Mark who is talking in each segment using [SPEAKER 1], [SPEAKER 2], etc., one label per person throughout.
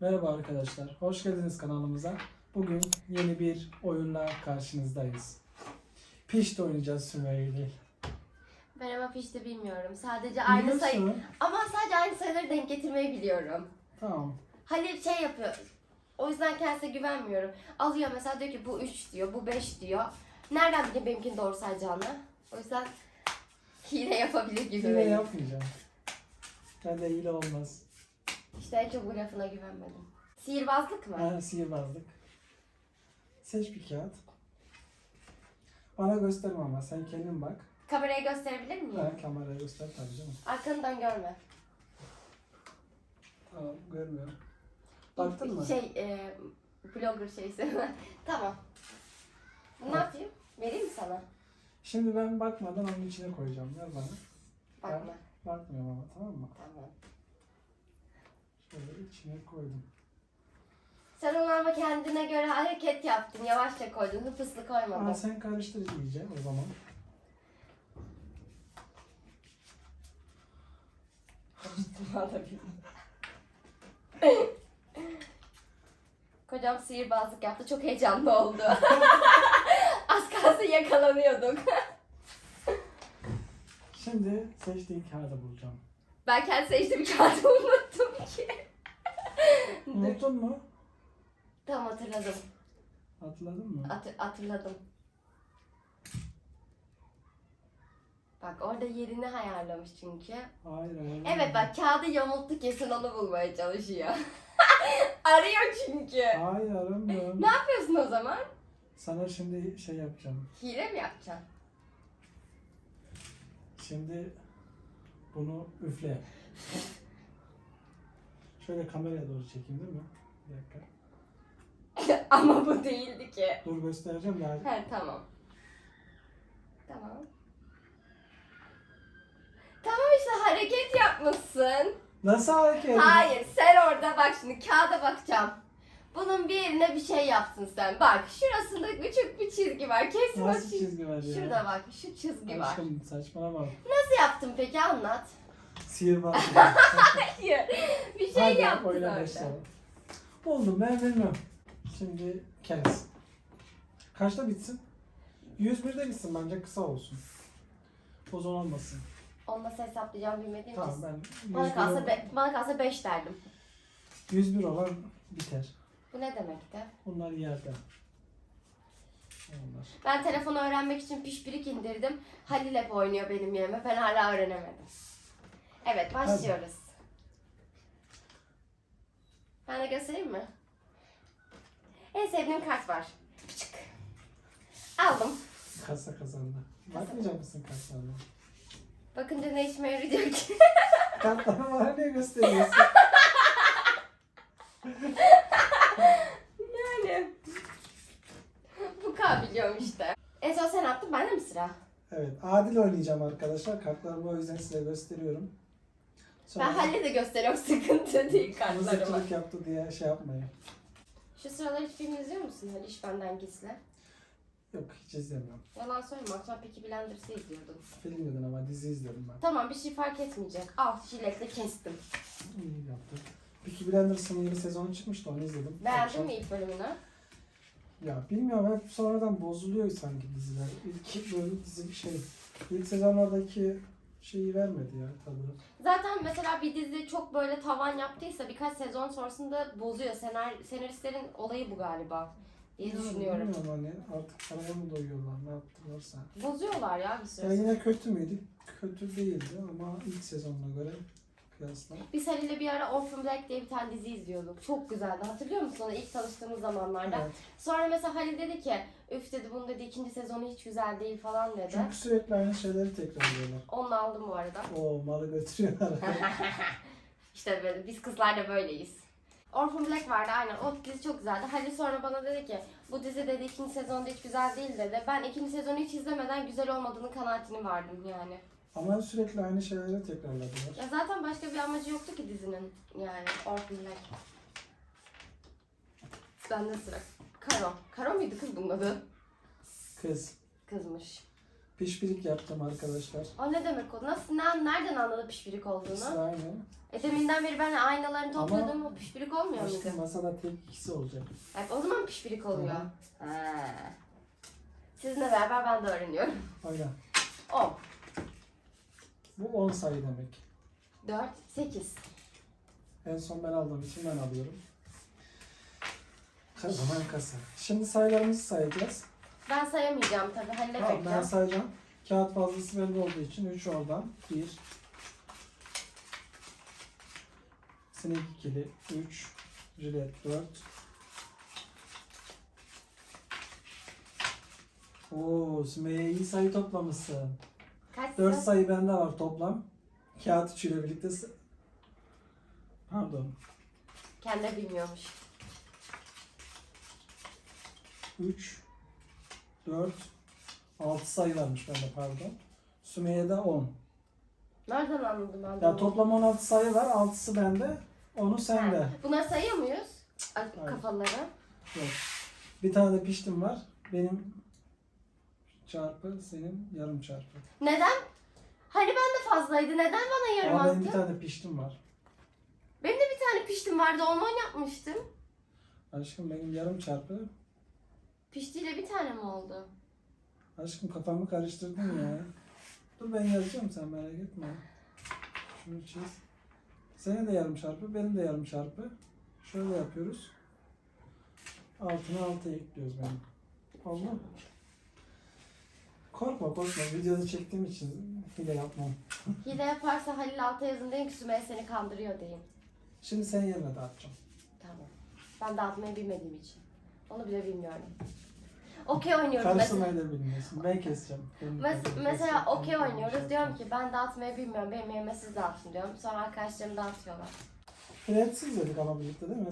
[SPEAKER 1] Merhaba arkadaşlar, hoş geldiniz kanalımıza. Bugün yeni bir oyunla karşınızdayız. Pişti oynayacağız Sümeyye
[SPEAKER 2] Merhaba pişti bilmiyorum. Sadece aynı sayı ama sadece aynı sayıları denk getirmeyi biliyorum.
[SPEAKER 1] Tamam.
[SPEAKER 2] Halil şey yapıyor. O yüzden kendisine güvenmiyorum. Alıyor mesela diyor ki bu 3 diyor, bu 5 diyor. Nereden bileyim benimkinin doğru sayacağını? O yüzden hile yapabilir gibi.
[SPEAKER 1] Hile
[SPEAKER 2] benim.
[SPEAKER 1] yapmayacağım. Ben de hile olmaz.
[SPEAKER 2] İşte en çok bu lafına güvenmedim. Sihirbazlık mı?
[SPEAKER 1] Ha, sihirbazlık. Seç bir kağıt. Bana gösterme ama sen kendin bak.
[SPEAKER 2] Kameraya gösterebilir miyim?
[SPEAKER 1] Ha, kameraya göster tabii canım.
[SPEAKER 2] Arkanı dön görme.
[SPEAKER 1] Tamam, görmüyorum. Baktın mı?
[SPEAKER 2] Şey, e, blogger şeysi. tamam. Ne
[SPEAKER 1] Bak.
[SPEAKER 2] yapayım? Vereyim mi sana?
[SPEAKER 1] Şimdi ben bakmadan onun içine koyacağım. Ver bana.
[SPEAKER 2] Bakma.
[SPEAKER 1] Bakmıyorum ama tamam mı?
[SPEAKER 2] Tamam.
[SPEAKER 1] Şöyle içine koydum.
[SPEAKER 2] Sen onu ama kendine göre hareket yaptın. Yavaşça koydun. Hıpıslı koymadın.
[SPEAKER 1] Aa, sen karıştır iyice o zaman.
[SPEAKER 2] Kocam sihirbazlık yaptı. Çok heyecanlı oldu. Az kalsın yakalanıyorduk.
[SPEAKER 1] Şimdi seçtiğin kağıdı bulacağım.
[SPEAKER 2] Ben kendi seçtiğim kağıdı unuttum ki.
[SPEAKER 1] Unuttun mu?
[SPEAKER 2] Tamam hatırladım.
[SPEAKER 1] Hatırladın mı?
[SPEAKER 2] Hatır- hatırladım. Bak orada yerini ayarlamış çünkü.
[SPEAKER 1] Hayır hayır.
[SPEAKER 2] Evet bak kağıdı yamulttu kesin onu bulmaya çalışıyor. Arıyor çünkü.
[SPEAKER 1] Hayır aramıyorum.
[SPEAKER 2] Ne yapıyorsun o zaman?
[SPEAKER 1] Sana şimdi şey yapacağım.
[SPEAKER 2] Hile mi yapacaksın?
[SPEAKER 1] Şimdi bunu üfle. Şöyle kameraya doğru çekeyim değil mi? Bir dakika.
[SPEAKER 2] Ama bu değildi ki.
[SPEAKER 1] Dur göstereceğim ya.
[SPEAKER 2] He tamam. Tamam. Tamam işte hareket yapmışsın.
[SPEAKER 1] Nasıl hareket?
[SPEAKER 2] Hayır sen orada bak şimdi kağıda bakacağım. Bunun bir yerine bir şey yaptın sen. Bak şurasında küçük bir çizgi var. Kesin o
[SPEAKER 1] Nasıl
[SPEAKER 2] çizgi.
[SPEAKER 1] çizgi var ya?
[SPEAKER 2] Şurada bak şu çizgi var.
[SPEAKER 1] Aşkım saçmalama.
[SPEAKER 2] Nasıl yaptın peki anlat.
[SPEAKER 1] Sihirbaz.
[SPEAKER 2] Hayır. Bir şey
[SPEAKER 1] Hadi
[SPEAKER 2] yaptın
[SPEAKER 1] oyna
[SPEAKER 2] orada.
[SPEAKER 1] başlayalım. Buldum ben bilmem. Şimdi kes. Kaçta bitsin? 101'de bitsin bence kısa olsun. Uzun olmasın.
[SPEAKER 2] Nasıl hesaplayacağım bilmediğim
[SPEAKER 1] Tamam
[SPEAKER 2] için.
[SPEAKER 1] ben 101,
[SPEAKER 2] Bana kalsa,
[SPEAKER 1] olan,
[SPEAKER 2] be, bana kalsa 5 derdim.
[SPEAKER 1] 101 olan biter.
[SPEAKER 2] Bu ne demekti?
[SPEAKER 1] Bunlar yerde. Onlar.
[SPEAKER 2] Ben telefonu öğrenmek için pişpirik indirdim. Halil hep oynuyor benim yerime. Ben hala öğrenemedim. Evet başlıyoruz. Ben de göstereyim mi? En sevdiğim kart var. Çık. Aldım.
[SPEAKER 1] Kasa kazandı. Bakmayacak mısın kartlarına?
[SPEAKER 2] Bakınca ne işime yarayacak ki?
[SPEAKER 1] Kartlarına bana ne gösteriyorsun?
[SPEAKER 2] yani. Bu kabiliyorum işte. En son sen attın bende mi sıra?
[SPEAKER 1] evet adil oynayacağım arkadaşlar. Kartlarımı o yüzden size gösteriyorum.
[SPEAKER 2] Ben Halil'e de gösteriyorum sıkıntı değil kartlarıma.
[SPEAKER 1] Mızıkçılık yaptı diye şey yapmayın.
[SPEAKER 2] Şu sıralar hiç film izliyor musun Halil iş benden gizli?
[SPEAKER 1] Yok hiç izlemiyorum.
[SPEAKER 2] Yalan söyleme akşam Peaky Blinders'ı izliyordum.
[SPEAKER 1] Film dedin ama dizi izliyorum ben.
[SPEAKER 2] Tamam bir şey fark etmeyecek. Al jiletle kestim.
[SPEAKER 1] İyi yaptın. Peaky Blinders'ın yeni sezonu çıkmıştı onu izledim.
[SPEAKER 2] Beğendin
[SPEAKER 1] Akşam-
[SPEAKER 2] mi ilk bölümünü?
[SPEAKER 1] Ya bilmiyorum hep sonradan bozuluyor sanki diziler. İlk böyle dizi bir şey. İlk sezonlardaki şeyi vermedi ya tabii.
[SPEAKER 2] Zaten mesela bir dizi çok böyle tavan yaptıysa birkaç sezon sonrasında bozuyor. Senar, senaristlerin olayı bu galiba diye
[SPEAKER 1] Yani
[SPEAKER 2] düşünüyorum.
[SPEAKER 1] Bilmiyorum hani artık paraya mı doyuyorlar ne yaptılarsa.
[SPEAKER 2] Bozuyorlar ya bir
[SPEAKER 1] Ya
[SPEAKER 2] süre.
[SPEAKER 1] yine kötü müydü? Kötü değildi ama ilk sezonuna göre kıyasla.
[SPEAKER 2] Biz Halil'le bir ara Orphan Black diye bir tane dizi izliyorduk. Çok güzeldi. Hatırlıyor musun onu ilk tanıştığımız zamanlarda?
[SPEAKER 1] Evet.
[SPEAKER 2] Sonra mesela Halil dedi ki üf dedi bunun dedi ikinci sezonu hiç güzel değil falan dedi.
[SPEAKER 1] Çünkü sürekli aynı şeyleri tekrarlıyorlar.
[SPEAKER 2] Onu aldım bu arada.
[SPEAKER 1] O malı götürüyorlar.
[SPEAKER 2] işte böyle biz kızlar da böyleyiz. Orphan Black vardı aynen o dizi çok güzeldi. Halil sonra bana dedi ki bu dizi dedi ikinci sezonda hiç güzel değil dedi. Ben ikinci sezonu hiç izlemeden güzel olmadığını kanaatini vardım yani.
[SPEAKER 1] Ama sürekli aynı şeyleri tekrarladılar.
[SPEAKER 2] Ya zaten başka bir amacı yoktu ki dizinin yani Orphan Black. Bende sıra. Karo. Karo muydu kız bunun adı?
[SPEAKER 1] Kız.
[SPEAKER 2] Kızmış.
[SPEAKER 1] Pişpirik yaptım arkadaşlar.
[SPEAKER 2] O ne demek o? Nasıl, ne- nereden anladı pişpirik olduğunu?
[SPEAKER 1] Sıra aynı.
[SPEAKER 2] E deminden beri ben aynalarını
[SPEAKER 1] Ama-
[SPEAKER 2] topladım. O pişpirik olmuyor muydu?
[SPEAKER 1] Aşkım masada tek ikisi olacak.
[SPEAKER 2] Evet, o zaman pişpirik oluyor. Ha. Sizinle beraber ben de öğreniyorum.
[SPEAKER 1] Aynen.
[SPEAKER 2] 10,
[SPEAKER 1] Bu 10 sayı demek.
[SPEAKER 2] 4, 8.
[SPEAKER 1] En son ben aldığım için ben alıyorum. Kazanan kasa. Şimdi sayılarımızı sayacağız.
[SPEAKER 2] Ben sayamayacağım tabii. Halil
[SPEAKER 1] Tamam, ben sayacağım. Kağıt fazlası bende olduğu için 3 oradan. 1 Sinek ikili 3 Jilet 4 Oo, Sümeyye iyi sayı toplamışsın.
[SPEAKER 2] Kaç
[SPEAKER 1] 4
[SPEAKER 2] sayı?
[SPEAKER 1] bende var toplam. Kağıt üçüyle birlikte. s- Pardon.
[SPEAKER 2] Kendi bilmiyormuş.
[SPEAKER 1] 3 4 6 sayı varmış bende pardon. Sümeyye'de 10.
[SPEAKER 2] Nereden anladım ben
[SPEAKER 1] Ya
[SPEAKER 2] bunu?
[SPEAKER 1] toplam 16 sayı var. 6'sı bende. Onu sende.
[SPEAKER 2] Ha, Bunları sayıyor muyuz? Ay,
[SPEAKER 1] Hayır.
[SPEAKER 2] Kafaları.
[SPEAKER 1] Yok. Bir tane de piştim var. Benim çarpı senin yarım çarpı.
[SPEAKER 2] Neden? Hani ben de fazlaydı. Neden bana yarım
[SPEAKER 1] Ama
[SPEAKER 2] attın?
[SPEAKER 1] benim bir tane piştim var.
[SPEAKER 2] Benim de bir tane piştim vardı. Ondan yapmıştım.
[SPEAKER 1] Aşkım benim yarım çarpı.
[SPEAKER 2] Piştiyle bir tane mi oldu?
[SPEAKER 1] Aşkım kafamı karıştırdın ya. Dur ben yazacağım sen merak etme. Şunu çiz. Senin de yarım çarpı, benim de yarım çarpı. Şöyle yapıyoruz. Altına altı ekliyoruz benim. Oldu mu? Korkma korkma. Videoda çektiğim için hile yapmam.
[SPEAKER 2] Hile yaparsa Halil alta yazın deyin ki Sümeyye seni kandırıyor deyin.
[SPEAKER 1] Şimdi sen yerine dağıtacağım.
[SPEAKER 2] Tamam. Ben dağıtmayı bilmediğim için. Onu bile bilmiyorum. Okey oynuyoruz mesela.
[SPEAKER 1] Karıştırmayı da bilmiyorsun. Ben keseceğim. Benim
[SPEAKER 2] Mes- mesela okey oynuyoruz.
[SPEAKER 1] kendi
[SPEAKER 2] Diyorum ki ben dağıtmayı bilmiyorum. Benim yerime siz dağıtın diyorum. Sonra arkadaşlarım dağıtıyorlar.
[SPEAKER 1] Friends izledik ama birlikte değil mi?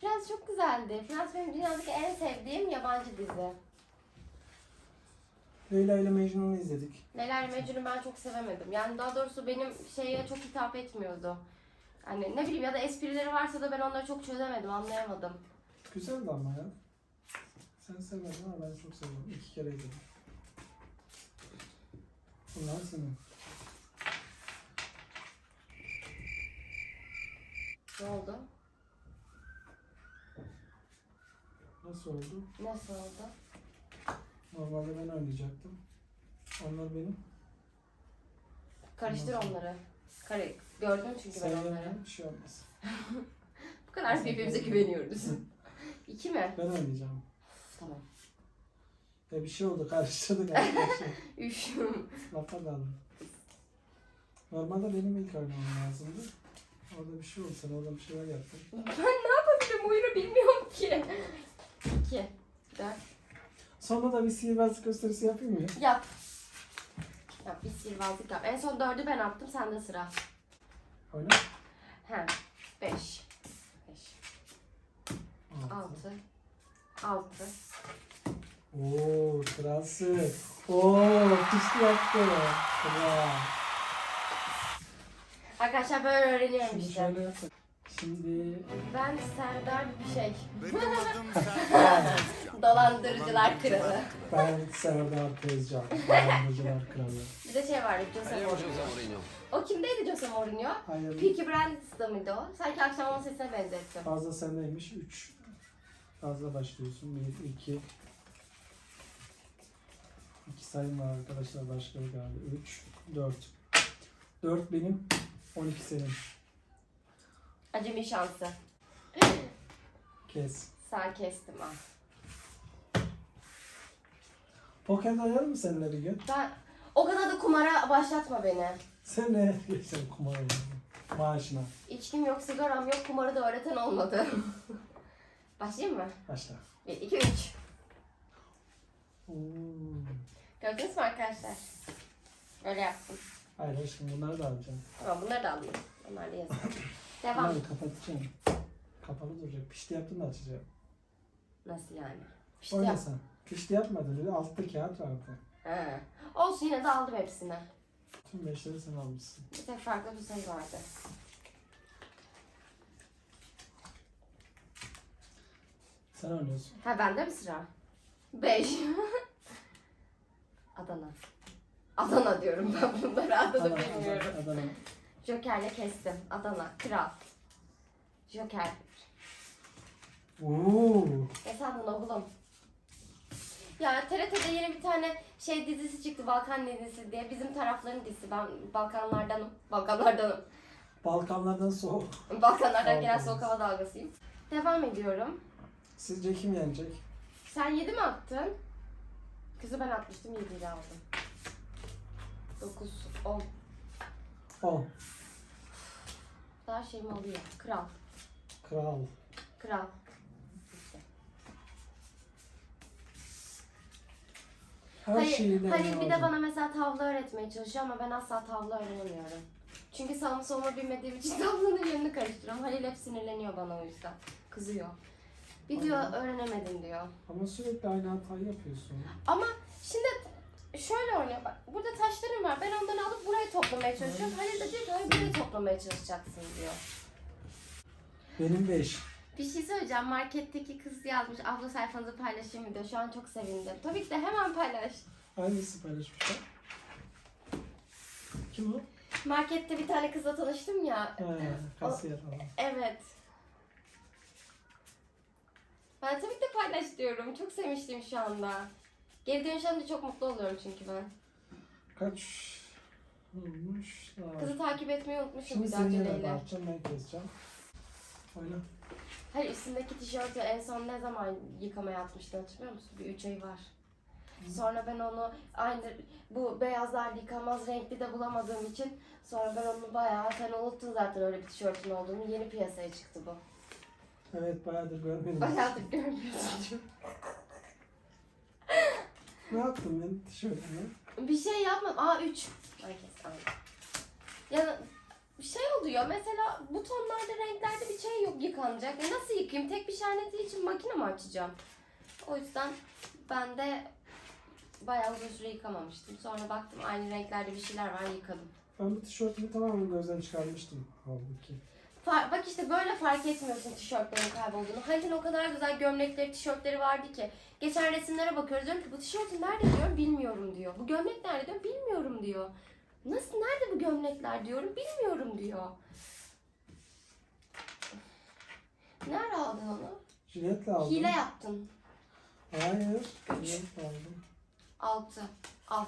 [SPEAKER 2] Prens çok güzeldi. Prens benim dünyadaki en sevdiğim yabancı dizi.
[SPEAKER 1] Leyla ile Mecnun'u izledik.
[SPEAKER 2] Leyla ile Mecnun'u ben çok sevemedim. Yani daha doğrusu benim şeye çok hitap etmiyordu. Hani ne bileyim ya da esprileri varsa da ben onları çok çözemedim, anlayamadım.
[SPEAKER 1] Güzeldi ama ya. Sen sevmedin ama ben çok seviyorum. İki kere izledim. Bunlar senin.
[SPEAKER 2] Ne oldu?
[SPEAKER 1] Nasıl oldu?
[SPEAKER 2] Nasıl oldu?
[SPEAKER 1] Normalde ben oynayacaktım. Onlar benim.
[SPEAKER 2] Karıştır
[SPEAKER 1] Nasıl?
[SPEAKER 2] onları. Kare gördüm çünkü ben onları.
[SPEAKER 1] Sevmeyen bir şey olmaz.
[SPEAKER 2] Bu kadar birbirimize güveniyoruz. İki mi?
[SPEAKER 1] Ben oynayacağım.
[SPEAKER 2] Tamam.
[SPEAKER 1] Ya bir şey oldu karıştırdık arkadaşlar.
[SPEAKER 2] Üf.
[SPEAKER 1] Lafa daldım. Normalde benim ilk oynamam lazımdı. Orada bir şey oldu. Sen orada bir şeyler yaptın.
[SPEAKER 2] ben ne yapabilirim oyunu bilmiyorum ki. İki. Dört.
[SPEAKER 1] Sonra da bir sihirbazlık gösterisi yapayım mı?
[SPEAKER 2] Yap. Yap bir sihirbazlık yap. En son dördü ben attım sende sıra.
[SPEAKER 1] Oyna.
[SPEAKER 2] He. Beş. Beş.
[SPEAKER 1] Altı.
[SPEAKER 2] Altı.
[SPEAKER 1] Oo, kralsın. Oo, pişti yaptı. Kral.
[SPEAKER 2] Arkadaşlar böyle öğreniyorum
[SPEAKER 1] Şimdi
[SPEAKER 2] işte.
[SPEAKER 1] şöyle yapalım. Şimdi
[SPEAKER 2] Ben Serdar bir şey.
[SPEAKER 3] Benim adım Serdar.
[SPEAKER 2] Dolandırıcılar kralı.
[SPEAKER 1] ben Serdar Tezcan. Dolandırıcılar kralı.
[SPEAKER 2] Bir de şey vardı Jose Mourinho. O kimdeydi Jose Mourinho?
[SPEAKER 1] Hayır.
[SPEAKER 2] Peaky Blinders'da mıydı o? Sanki akşam onun sesine benzettim.
[SPEAKER 1] Fazla sendeymiş. 3. Fazla başlıyorsun. 1, 2. 2 sayım var arkadaşlar. Başka bir galiba. 3, 4. 4 benim. 12 senin.
[SPEAKER 2] Acemi şansı.
[SPEAKER 1] Kes.
[SPEAKER 2] Sağ kestim ha.
[SPEAKER 1] Poker oynayalım mı seninle bir gün?
[SPEAKER 2] Ben o kadar da kumara başlatma beni.
[SPEAKER 1] Sen ne? Sen kumar oynayalım. Maaşına.
[SPEAKER 2] İçkim yok, sigaram yok, kumarı da öğreten olmadı. Başlayayım mı?
[SPEAKER 1] Başla.
[SPEAKER 2] 1, 2, 3.
[SPEAKER 1] Oo.
[SPEAKER 2] Gördünüz mü arkadaşlar? Öyle yaptım.
[SPEAKER 1] Hayır aşkım bunları da alacağım.
[SPEAKER 2] Tamam bunları da alayım. Bunları da yazayım. Devam.
[SPEAKER 1] Bunları kapatacağım. Kapalı duracak. Pişti yaptın da açacağım.
[SPEAKER 2] Nasıl yani? İşte
[SPEAKER 1] Oyna
[SPEAKER 2] yap.
[SPEAKER 1] sen. Pişti yapmadın. Öyle altta kağıt vardı.
[SPEAKER 2] He. Olsun yine de aldım hepsini.
[SPEAKER 1] Tüm beşleri sen almışsın.
[SPEAKER 2] Bir tek farklı bir sayı vardı.
[SPEAKER 1] Sen oynuyorsun.
[SPEAKER 2] Ha bende mi sıra? 5. Adana. Adana diyorum ben bunları Adana bilmiyorum.
[SPEAKER 1] Adana, Adana.
[SPEAKER 2] Joker'le kestim. Adana, kral. Joker.
[SPEAKER 1] Oo.
[SPEAKER 2] Sandın oğlum? Ya TRT'de yeni bir tane şey dizisi çıktı Balkan dizisi diye. Bizim tarafların dizisi. Ben Balkanlardanım. Balkanlardanım.
[SPEAKER 1] Balkanlardan soğuk.
[SPEAKER 2] Balkanlardan gelen soğuk hava dalgasıyım. Devam ediyorum.
[SPEAKER 1] Sizce kim yenecek?
[SPEAKER 2] Sen 7 mi attın? Kızı ben atmıştım 7 ile aldım. 9, 10.
[SPEAKER 1] 10.
[SPEAKER 2] Daha şeyim oluyor. Kral.
[SPEAKER 1] Kral.
[SPEAKER 2] Kral.
[SPEAKER 1] Her
[SPEAKER 2] Halil,
[SPEAKER 1] şeyiyle
[SPEAKER 2] Halil bir de bana mesela tavla öğretmeye çalışıyor ama ben asla tavla öğrenemiyorum. Çünkü sağımı soluma bilmediğim için tavlanın yönünü karıştırıyorum. Halil hep sinirleniyor bana o yüzden. Kızıyor. Bir diyor
[SPEAKER 1] Aynen.
[SPEAKER 2] öğrenemedim diyor.
[SPEAKER 1] Ama sürekli aynı hatayı yapıyorsun.
[SPEAKER 2] Ama şimdi şöyle oynuyor bak. Burada taşlarım var. Ben ondan alıp buraya toplamaya çalışıyorum. Halil de diyor ki hayır buraya toplamaya çalışacaksın diyor.
[SPEAKER 1] Benim 5.
[SPEAKER 2] Bir şey söyleyeceğim. Marketteki kız yazmış. Abla sayfanızı paylaşayım diyor. Şu an çok sevindim. Tabii ki de hemen paylaş.
[SPEAKER 1] Hangisi paylaşmışlar? Kim o?
[SPEAKER 2] Markette bir tane kızla tanıştım ya.
[SPEAKER 1] He, kasiyer falan.
[SPEAKER 2] Evet. Ben tabii ki de paylaş diyorum. Çok sevinçliyim şu anda. Geri dönüşümde çok mutlu oluyorum çünkü ben.
[SPEAKER 1] Kaç olmuş? Daha.
[SPEAKER 2] Kızı takip etmeyi unutmuşum
[SPEAKER 1] Şimdi
[SPEAKER 2] bir de
[SPEAKER 1] seni yere
[SPEAKER 2] aceleyle.
[SPEAKER 1] dağıtacağım ben keseceğim. Oyna.
[SPEAKER 2] Hayır üstündeki tişörtü en son ne zaman yıkamaya atmıştın hatırlıyor musun? Bir üç ay var. Sonra ben onu aynı bu beyazlar yıkamaz renkli de bulamadığım için sonra ben onu bayağı sen unuttun zaten öyle bir tişörtün olduğunu yeni piyasaya çıktı bu.
[SPEAKER 1] Evet bayağıdır görmedim.
[SPEAKER 2] Bayağıdır görmüyorsun.
[SPEAKER 1] Ne yaptın benim tişörtüme?
[SPEAKER 2] Bir şey yapmam. Aa 3. Herkes aynı. Ya şey oluyor. Mesela butonlarda, renklerde bir şey yok yıkanacak. E nasıl yıkayayım? Tek bir şerneti için makine mi açacağım? O yüzden ben de bayağı uzun süre yıkamamıştım. Sonra baktım aynı renklerde bir şeyler var yıkadım.
[SPEAKER 1] Ben bu tişörtümü tamamen gözden çıkarmıştım halbuki.
[SPEAKER 2] Fa- bak işte böyle fark etmiyorsun tişörtlerin kaybolduğunu. Halil'in o kadar güzel gömlekleri, tişörtleri vardı ki. Geçen resimlere bakıyoruz diyorum ki bu tişörtün nerede diyorum bilmiyorum diyor. Bu gömlek nerede diyorum bilmiyorum diyor. Nasıl nerede bu gömlekler diyorum bilmiyorum diyor. Nerede aldın onu?
[SPEAKER 1] Jiletle aldım.
[SPEAKER 2] Hile yaptın.
[SPEAKER 1] Hayır. Jiletle aldım.
[SPEAKER 2] Altı. Al.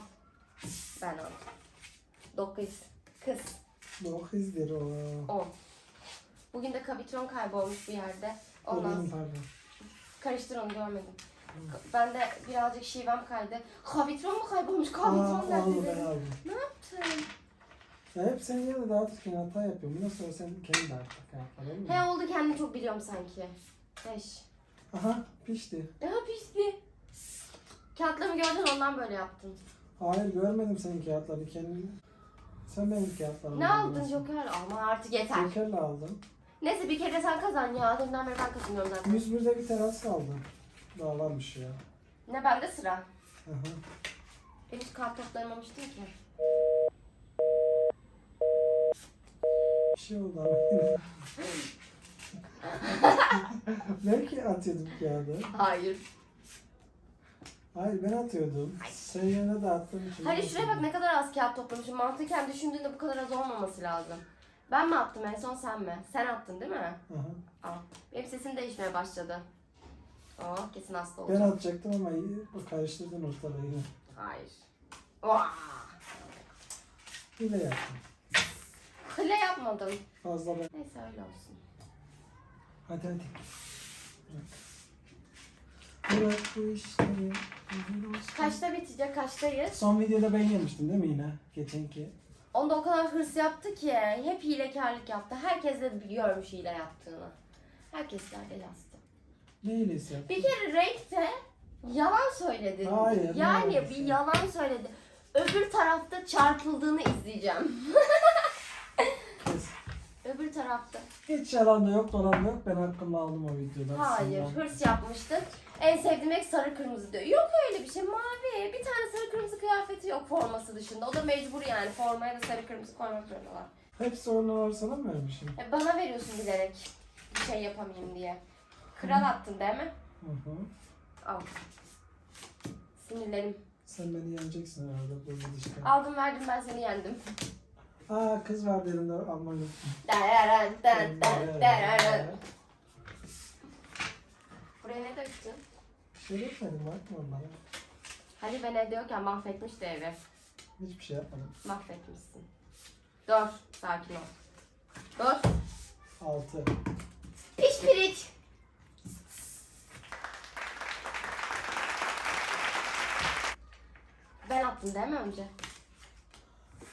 [SPEAKER 2] Ben aldım. Dokuz. Kız.
[SPEAKER 1] Dokuzdur o.
[SPEAKER 2] On. Bugün de kabitron kaybolmuş bir yerde. Ondan
[SPEAKER 1] benim pardon.
[SPEAKER 2] Karıştır onu görmedim. Ben de birazcık şivem kaydı. Kavitron mu kaybolmuş? Kavitron nerede dedim. Ne yaptın?
[SPEAKER 1] Ya hep senin yanında dağıtırken hata yapıyorum. Bundan sonra sen kendi dağıt kağıtlar olur mu?
[SPEAKER 2] He oldu kendimi çok biliyorum sanki. Beş.
[SPEAKER 1] Aha pişti.
[SPEAKER 2] Ya pisti. Kağıtlarımı gördün ondan böyle yaptın.
[SPEAKER 1] Hayır görmedim senin kağıtları kendin. Sen benim kağıtlarımı
[SPEAKER 2] Ne aldın
[SPEAKER 1] biliyorsun.
[SPEAKER 2] Joker? Ama artık yeter.
[SPEAKER 1] Joker'le aldım.
[SPEAKER 2] Neyse bir kere sen kazan ya. Deminden beri ben kazanıyorum zaten.
[SPEAKER 1] 101'de bir teras aldım. Daha varmış ya.
[SPEAKER 2] Ne bende sıra.
[SPEAKER 1] Aha.
[SPEAKER 2] Ben hiç kağıt toplayamamıştım ki.
[SPEAKER 1] Bir şey oldu ama. Belki atıyordum kağıdı.
[SPEAKER 2] Hayır.
[SPEAKER 1] Hayır ben atıyordum. Sen yerine dağıttığım için.
[SPEAKER 2] Hayır şuraya bak ne kadar az kağıt toplamışım. Mantıken düşündüğünde bu kadar az olmaması lazım. Ben mi attım en son sen mi? Sen attın değil mi?
[SPEAKER 1] Aha.
[SPEAKER 2] Al. Benim sesim değişmeye başladı. Aa kesin hasta
[SPEAKER 1] Ben
[SPEAKER 2] olacağım.
[SPEAKER 1] atacaktım ama iyi, karıştırdın ortalığı yine.
[SPEAKER 2] Hayır. Oha!
[SPEAKER 1] Hile yaptım.
[SPEAKER 2] Kule yapmadım.
[SPEAKER 1] Fazla ben.
[SPEAKER 2] Neyse öyle olsun.
[SPEAKER 1] Hadi hadi. Bırak. Bırak bu işleri. Bugün olsun.
[SPEAKER 2] Kaçta bitecek? Kaçtayız?
[SPEAKER 1] Son videoda ben yemiştim değil mi yine? Geçenki.
[SPEAKER 2] Onda o kadar hırs yaptı ki. Hep hilekarlık yaptı. Herkes de görmüş hile yaptığını. Herkesler de yazdı.
[SPEAKER 1] Ne hilesi yaptın?
[SPEAKER 2] Bir kere renkte yalan söyledi.
[SPEAKER 1] Hayır,
[SPEAKER 2] Yani
[SPEAKER 1] yalanı
[SPEAKER 2] bir yalan söyledi. Öbür tarafta çarpıldığını izleyeceğim.
[SPEAKER 1] Kes.
[SPEAKER 2] Öbür tarafta.
[SPEAKER 1] Hiç yalan da yok dolan da yok. Ben hakkımı aldım o videoda.
[SPEAKER 2] Hayır,
[SPEAKER 1] Senden.
[SPEAKER 2] hırs yapmıştın. En sevdiğim renk sarı kırmızı diyor. Yok öyle bir şey. Mavi. Bir tane sarı kırmızı kıyafeti yok forması dışında. O da mecbur yani. Formaya da sarı kırmızı koymak zorundalar.
[SPEAKER 1] Hepsi oralar sana mı vermişim?
[SPEAKER 2] E, bana veriyorsun bilerek. Bir şey yapamayayım diye. Kral attın değil mi?
[SPEAKER 1] Hı hı.
[SPEAKER 2] Al. Sinirlerim
[SPEAKER 1] Sen beni yeneceksin herhalde bu gidişle.
[SPEAKER 2] Aldım verdim ben seni yendim.
[SPEAKER 1] Aa kız vardı elimde almayı.
[SPEAKER 2] Dararan, dan, dan, dararan. Buraya ne döktün?
[SPEAKER 1] Bir şey yapmadım bakma bana.
[SPEAKER 2] Hadi ben evde yokken mahvetmişti evi.
[SPEAKER 1] Hiçbir şey yapmadım.
[SPEAKER 2] Mahvetmişsin. Dur. Sakin ol. Dur.
[SPEAKER 1] Altı.
[SPEAKER 2] Piş piriç. Ben attım değil mi önce?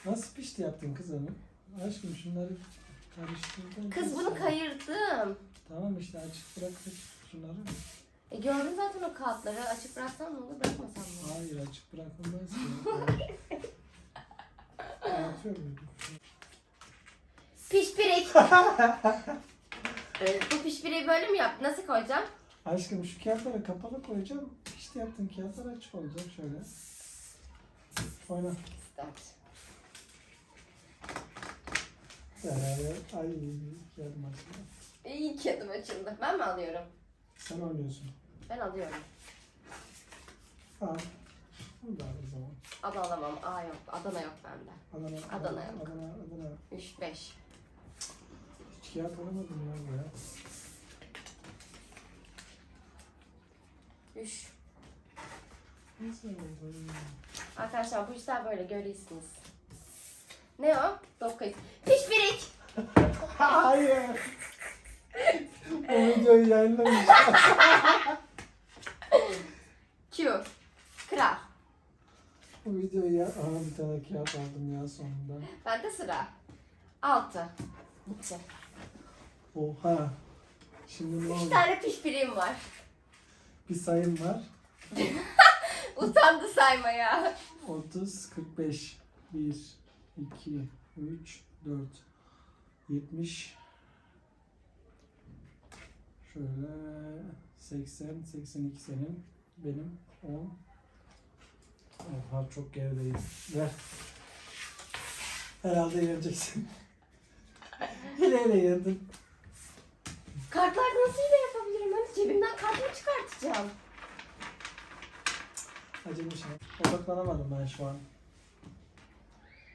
[SPEAKER 1] Nasıl pişti yaptın kız onu? Aşkım şunları karıştırdın.
[SPEAKER 2] Kız bunu kayırdım.
[SPEAKER 1] Tamam işte açık bıraktık şunları.
[SPEAKER 2] E gördün zaten o kağıtları. Açık bıraksam ne olur bırakmasam ne olur?
[SPEAKER 1] Hayır açık bırakılmaz ki. Hayır. Atıyor muydun?
[SPEAKER 2] Piş pirik. Bu piş piriği böyle mi yap? Nasıl koyacağım?
[SPEAKER 1] Aşkım şu kağıtları kapalı koyacağım. Pişti yaptığın kağıtlar açık olacak şöyle. Oyna.
[SPEAKER 2] Start.
[SPEAKER 1] Beraber. Ay geldim aslında.
[SPEAKER 2] İyi ki adım açıldı. Ben mi alıyorum?
[SPEAKER 1] Sen oynuyorsun.
[SPEAKER 2] Ben alıyorum.
[SPEAKER 1] Al. Bunu da al o zaman.
[SPEAKER 2] Ada alamam. A yok. Adana yok bende.
[SPEAKER 1] Adana.
[SPEAKER 2] Adana
[SPEAKER 1] Adana.
[SPEAKER 2] yok.
[SPEAKER 1] Adana. Adana.
[SPEAKER 2] 3, 5.
[SPEAKER 1] Hiç kağıt alamadım ya buraya.
[SPEAKER 2] 3. Arkadaşlar bu işler böyle görüyorsunuz. Ne o? Dokuz. Piş pirik.
[SPEAKER 1] Hayır. o videoyu yayınlamış.
[SPEAKER 2] Q. Kral.
[SPEAKER 1] Bu videoyu ya... Aha bir tane kağıt aldım ya sonunda.
[SPEAKER 2] Bende sıra. 6. Bitti.
[SPEAKER 1] Oha. Şimdi ne
[SPEAKER 2] 3
[SPEAKER 1] oldu?
[SPEAKER 2] tane piş piriğim var.
[SPEAKER 1] Bir sayım var.
[SPEAKER 2] Utandı saymaya.
[SPEAKER 1] 30, 45, 1, 2, 3, 4, 70, şöyle 80, 82 senin, benim 10. Oha çok gerideyim. Ver. Herhalde yeneceksin. Hileyle yendim.
[SPEAKER 2] Kartlar nasıl hile yapabilirim? Hani cebimden kart mı çıkartacağım?
[SPEAKER 1] Acımışım. Odaklanamadım ben şu an.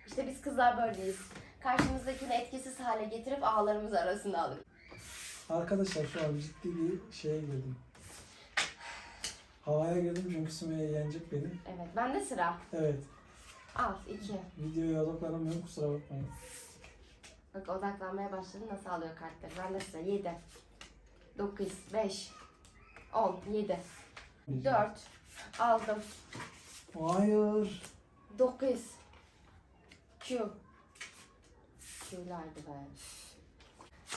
[SPEAKER 2] İşte biz kızlar böyleyiz. Karşımızdakini etkisiz hale getirip ağlarımız arasında alır.
[SPEAKER 1] Arkadaşlar şu an ciddi bir şeye girdim. Havaya girdim çünkü Sümeyye yenecek beni.
[SPEAKER 2] Evet, bende sıra.
[SPEAKER 1] Evet.
[SPEAKER 2] Al, 2.
[SPEAKER 1] Videoya odaklanamıyorum kusura bakmayın.
[SPEAKER 2] Bak odaklanmaya başladı nasıl alıyor kartları. Bende sıra 7. 9, 5, 10, 7, 4. Aldım.
[SPEAKER 1] Hayır.
[SPEAKER 2] 9. Q. Q'lardı be.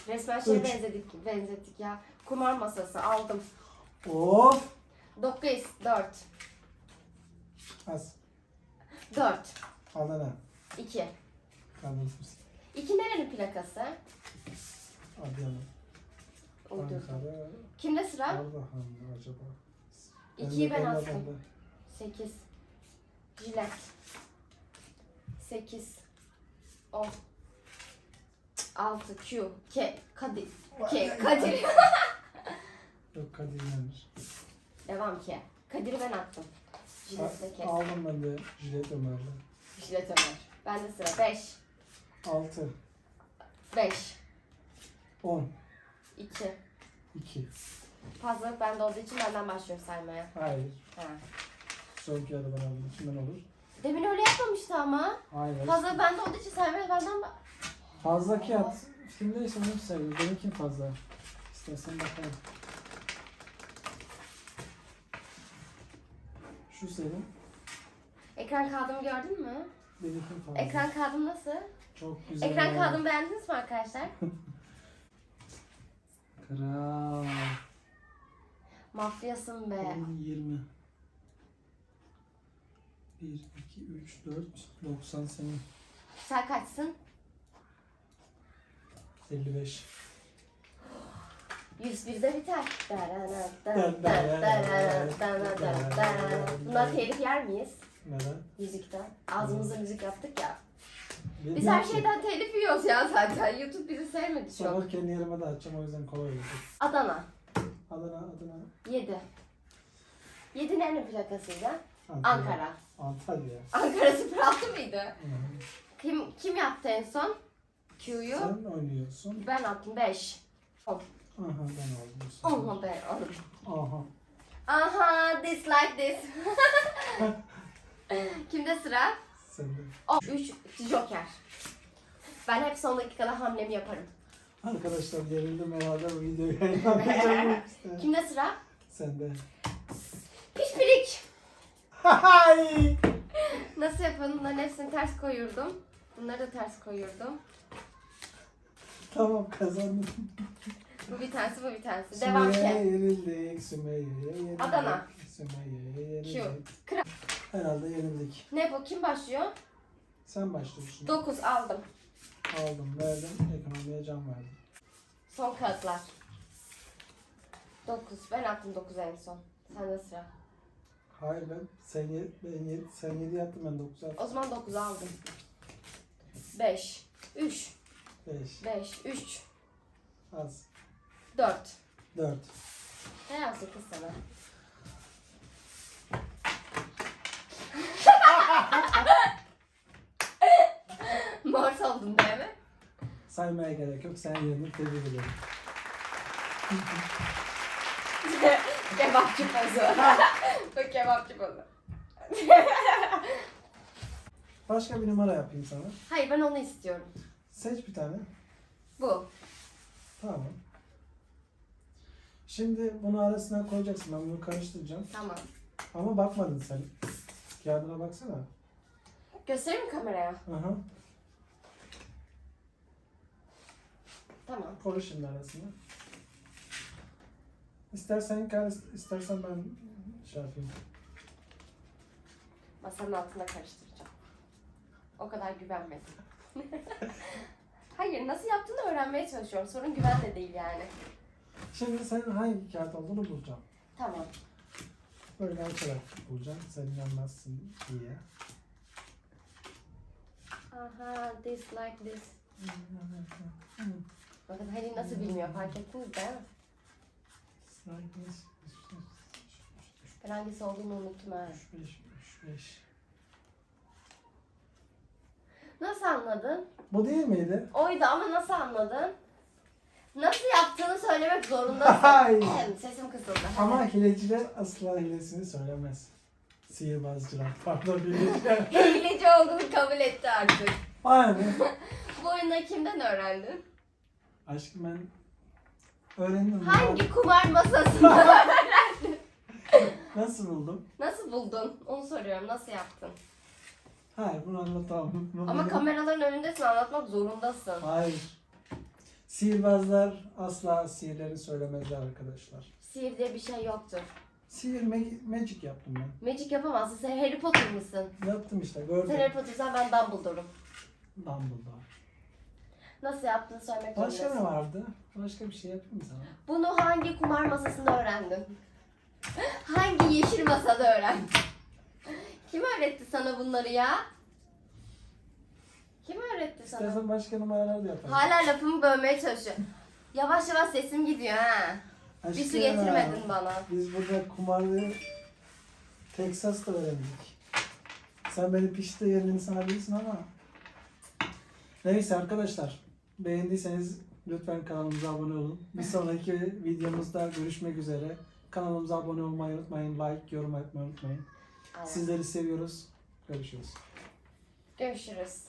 [SPEAKER 2] Resmen şeye
[SPEAKER 1] Üç.
[SPEAKER 2] benzedik, benzettik ya. Kumar masası aldım.
[SPEAKER 1] Of.
[SPEAKER 2] 9, 4,
[SPEAKER 1] Az.
[SPEAKER 2] 4,
[SPEAKER 1] Adana.
[SPEAKER 2] 2.
[SPEAKER 1] Kandırmış.
[SPEAKER 2] 2 nerenin plakası?
[SPEAKER 1] Adıyaman.
[SPEAKER 2] Uydurdum.
[SPEAKER 1] Ankara.
[SPEAKER 2] Kimde sıra?
[SPEAKER 1] Mı acaba?
[SPEAKER 2] 2'yi ben attım.
[SPEAKER 1] bende.
[SPEAKER 2] 8. Jilet. 8. 10. 6. Q. K. Kadir. K. Kadir.
[SPEAKER 1] Yok Kadir yenmiş.
[SPEAKER 2] Devam K. Kadir'i ben attım. Jiletle kes.
[SPEAKER 1] Aldım ben de Jilet Ömer'le.
[SPEAKER 2] Jilet Ömer. Bende sıra 5.
[SPEAKER 1] 6,
[SPEAKER 2] 5.
[SPEAKER 1] 10,
[SPEAKER 2] 2.
[SPEAKER 1] 2.
[SPEAKER 2] Fazlalık bende olduğu için benden başlıyorum saymaya.
[SPEAKER 1] Hayır.
[SPEAKER 2] Ha.
[SPEAKER 1] Son kağıdı ben aldım. Kimden olur?
[SPEAKER 2] Demin öyle yapmamıştı ama.
[SPEAKER 1] Hayır.
[SPEAKER 2] Fazlalık bende olduğu için saymaya benden ba-
[SPEAKER 1] Fazla kağıt. Kimdeyse onu sayıyor. Benimki fazla. İstersen bakalım. Şu senin.
[SPEAKER 2] Ekran kağıdımı gördün mü?
[SPEAKER 1] Benimki fazla.
[SPEAKER 2] Ekran kağıdım nasıl?
[SPEAKER 1] Çok güzel.
[SPEAKER 2] Ekran kağıdımı beğendiniz mi arkadaşlar?
[SPEAKER 1] Kral.
[SPEAKER 2] Mafyasın be.
[SPEAKER 1] 10, 20. 1, 2, 3, 4, 90 senin.
[SPEAKER 2] Sen kaçsın?
[SPEAKER 1] 55.
[SPEAKER 2] 101'de biter. Bunlar telif yer miyiz?
[SPEAKER 1] Neden?
[SPEAKER 2] Müzikten. Ağzımızda müzik yaptık ya. Biz her şeyden telif yiyoruz ya zaten. YouTube bizi sevmedi çok.
[SPEAKER 1] Sonra kendi yerime de açacağım o yüzden kolay olacak.
[SPEAKER 2] Adana.
[SPEAKER 1] Adana, Adana.
[SPEAKER 2] 7. 7 nerenin plakasıydı? Ankara.
[SPEAKER 1] Antalya.
[SPEAKER 2] Ankara 06 mıydı?
[SPEAKER 1] Hı.
[SPEAKER 2] Kim kim yaptı en son? Q'yu.
[SPEAKER 1] Sen oynuyorsun.
[SPEAKER 2] Ben attım 5.
[SPEAKER 1] Aha ben aldım.
[SPEAKER 2] Aha ben aldım.
[SPEAKER 1] Aha.
[SPEAKER 2] Aha this like this. Kimde sıra?
[SPEAKER 1] Sen de.
[SPEAKER 2] 3 Joker. Ben hep son dakikada hamlemi yaparım.
[SPEAKER 1] Arkadaşlar gerildim herhalde bu videoyu yayınlamayacağım.
[SPEAKER 2] Kimde sıra?
[SPEAKER 1] Sen de.
[SPEAKER 2] Pişpirik.
[SPEAKER 1] Hay!
[SPEAKER 2] Nasıl yapalım? Bunların hepsini ters koyuyordum. Bunları da ters koyuyordum.
[SPEAKER 1] Tamam kazandım.
[SPEAKER 2] Bu bir tanesi, bu bir tanesi. Devam
[SPEAKER 1] Sümeyye'ye
[SPEAKER 2] ki.
[SPEAKER 1] yenildik. Sümeyye'ye yenildik.
[SPEAKER 2] Adana.
[SPEAKER 1] Sümeyye'ye
[SPEAKER 2] Q.
[SPEAKER 1] yenildik.
[SPEAKER 2] Kral.
[SPEAKER 1] Herhalde yenildik.
[SPEAKER 2] Ne bu? Kim başlıyor?
[SPEAKER 1] Sen başlıyorsun.
[SPEAKER 2] 9 aldım.
[SPEAKER 1] Aldım, verdim. Ekonomiye can verdim.
[SPEAKER 2] Son kağıtlar. 9. Ben attım 9 en son. Sende sıra.
[SPEAKER 1] Hayır ben sen ye, ben ye, sen 7 yaptın ben 9 yaptım.
[SPEAKER 2] O zaman 9 aldım. 5. 3.
[SPEAKER 1] 5
[SPEAKER 2] 5. 3.
[SPEAKER 1] az.
[SPEAKER 2] 4.
[SPEAKER 1] 4.
[SPEAKER 2] Ne yazdı kız sana? Mars oldun değil mi?
[SPEAKER 1] Saymaya gerek yok. Sen yerini tebrik ederim.
[SPEAKER 2] kebapçı pozu. Bu kebapçı pozu.
[SPEAKER 1] Başka bir numara yapayım sana.
[SPEAKER 2] Hayır ben onu istiyorum.
[SPEAKER 1] Seç bir tane.
[SPEAKER 2] Bu.
[SPEAKER 1] Tamam. Şimdi bunu arasına koyacaksın. Ben bunu karıştıracağım.
[SPEAKER 2] Tamam.
[SPEAKER 1] Ama bakmadın sen. Kağıdına baksana.
[SPEAKER 2] Göstereyim mi kameraya?
[SPEAKER 1] Aha.
[SPEAKER 2] Tamam.
[SPEAKER 1] Koy şimdi arasına. İstersen karış- istersen ben şey yapayım.
[SPEAKER 2] Masanın altına karıştıracağım. O kadar güvenmedim. Hayır nasıl yaptığını öğrenmeye çalışıyorum. Sorun güvenle değil yani.
[SPEAKER 1] Şimdi senin hangi kağıt olduğunu bulacağım.
[SPEAKER 2] Tamam.
[SPEAKER 1] Böyle açarak bulacağım. Sen inanmazsın diye.
[SPEAKER 2] Aha this like this. Bakın Halil nasıl bilmiyor fark ettiniz değil mi? Ben hangisi olduğunu unuttum ha.
[SPEAKER 1] 3 5 3 5
[SPEAKER 2] Nasıl anladın?
[SPEAKER 1] Bu değil miydi?
[SPEAKER 2] Oydu ama nasıl anladın? Nasıl yaptığını söylemek zorundasın.
[SPEAKER 1] Hayır.
[SPEAKER 2] Sesim kısıldı.
[SPEAKER 1] Ama hileciler asla hilesini söylemez. Sihirbazcılar. Pardon hileciler.
[SPEAKER 2] Hileci olduğunu kabul etti artık.
[SPEAKER 1] Aynen.
[SPEAKER 2] Bu oyunu kimden öğrendin?
[SPEAKER 1] Aşkım ben öğrendim.
[SPEAKER 2] Hangi kumar masasında?
[SPEAKER 1] Nasıl buldum?
[SPEAKER 2] Nasıl buldun? Onu soruyorum. Nasıl yaptın?
[SPEAKER 1] Hayır bunu anlatamam.
[SPEAKER 2] Ama kameraların önündesin anlatmak zorundasın.
[SPEAKER 1] Hayır. Sihirbazlar asla sihirlerini söylemezler arkadaşlar.
[SPEAKER 2] Sihir diye bir şey yoktur.
[SPEAKER 1] Sihir mag- magic yaptım ben.
[SPEAKER 2] Magic yapamazsın. Sen Harry Potter mısın?
[SPEAKER 1] Yaptım işte
[SPEAKER 2] Sen
[SPEAKER 1] gördüm.
[SPEAKER 2] Harry Potter'san ben Dumbledore'um.
[SPEAKER 1] Dumbledore.
[SPEAKER 2] Nasıl yaptığını söylemek
[SPEAKER 1] Başka ne
[SPEAKER 2] zorundasın.
[SPEAKER 1] vardı? Başka bir şey yapayım mı sana?
[SPEAKER 2] Bunu hangi kumar masasında öğrendin? Hangi yeşil masada öğrendin? Kim öğretti sana bunları ya? Kim öğretti sana?
[SPEAKER 1] İstersen başka numaralar da yaparım.
[SPEAKER 2] Hala lafımı bölmeye çalışıyor. Yavaş yavaş sesim gidiyor ha. Bir su getirmedin bana.
[SPEAKER 1] Biz burada kumarda Texas'ta öğrendik. Sen beni pişti yerini sanabilirsin ama. Neyse arkadaşlar. Beğendiyseniz lütfen kanalımıza abone olun. Bir sonraki videomuzda görüşmek üzere. Kanalımıza abone olmayı unutmayın. Like, yorum yapmayı unutmayın.
[SPEAKER 2] Aynen.
[SPEAKER 1] Sizleri seviyoruz. Görüşürüz.
[SPEAKER 2] Görüşürüz.